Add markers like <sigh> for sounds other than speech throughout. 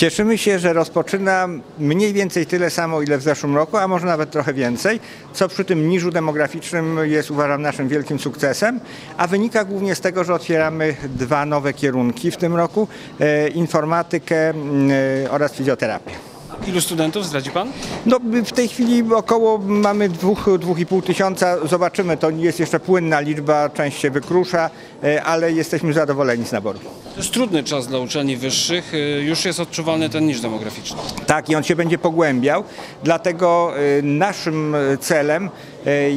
Cieszymy się, że rozpoczyna mniej więcej tyle samo, ile w zeszłym roku, a może nawet trochę więcej, co przy tym niżu demograficznym jest uważam naszym wielkim sukcesem, a wynika głównie z tego, że otwieramy dwa nowe kierunki w tym roku, e, informatykę e, oraz fizjoterapię. Ilu studentów zdradzi pan? No, w tej chwili około mamy dwóch, dwóch i pół tysiąca. Zobaczymy, to jest jeszcze płynna liczba, część się wykrusza, e, ale jesteśmy zadowoleni z naboru. To jest trudny czas dla uczelni wyższych. y, Już jest odczuwalny ten niż demograficzny. Tak, i on się będzie pogłębiał. Dlatego y, naszym celem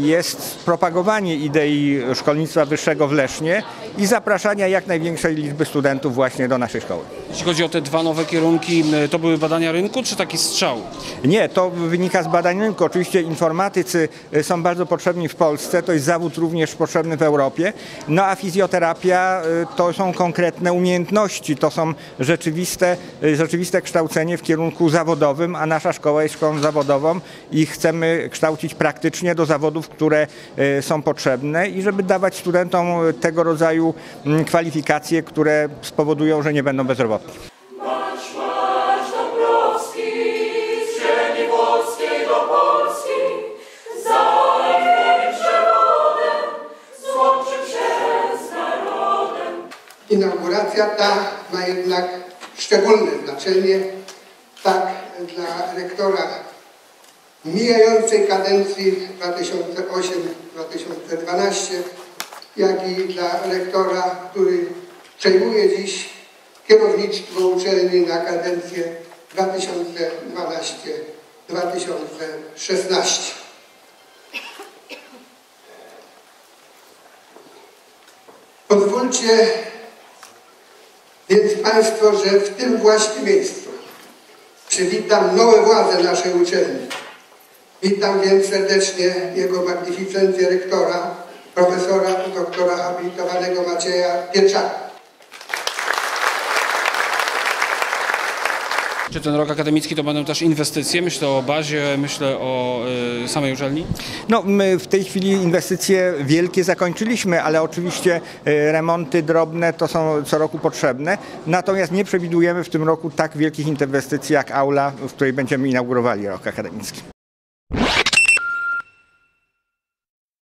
jest propagowanie idei szkolnictwa wyższego w Lesznie i zapraszania jak największej liczby studentów właśnie do naszej szkoły. Jeśli chodzi o te dwa nowe kierunki, to były badania rynku, czy taki strzał? Nie, to wynika z badań rynku. Oczywiście informatycy y, są bardzo potrzebni w Polsce, to jest zawód również potrzebny w Europie. No a fizjoterapia y, to są konkretne umiejętności, to są rzeczywiste, rzeczywiste kształcenie w kierunku zawodowym, a nasza szkoła jest szkołą zawodową i chcemy kształcić praktycznie do zawodów, które y, są potrzebne i żeby dawać studentom y, tego rodzaju mm, kwalifikacje, które spowodują, że nie będą bezrobotni. Inauguracja ta ma jednak szczególne znaczenie tak dla rektora mijającej kadencji 2008-2012, jak i dla rektora, który przejmuje dziś kierownictwo uczelni na kadencję 2012-2016. Pozwólcie więc Państwo, że w tym właśnie miejscu przywitam nowe władze naszej uczelni. Witam więc serdecznie Jego magnificencję rektora, profesora doktora habilitowanego Macieja Pieczaka. Czy ten rok akademicki to będą też inwestycje? Myślę o bazie, myślę o y, samej uczelni. No, my w tej chwili inwestycje wielkie zakończyliśmy, ale oczywiście e, remonty drobne to są co roku potrzebne. Natomiast nie przewidujemy w tym roku tak wielkich inwestycji jak aula, w której będziemy inaugurowali rok akademicki. Yeah. <laughs>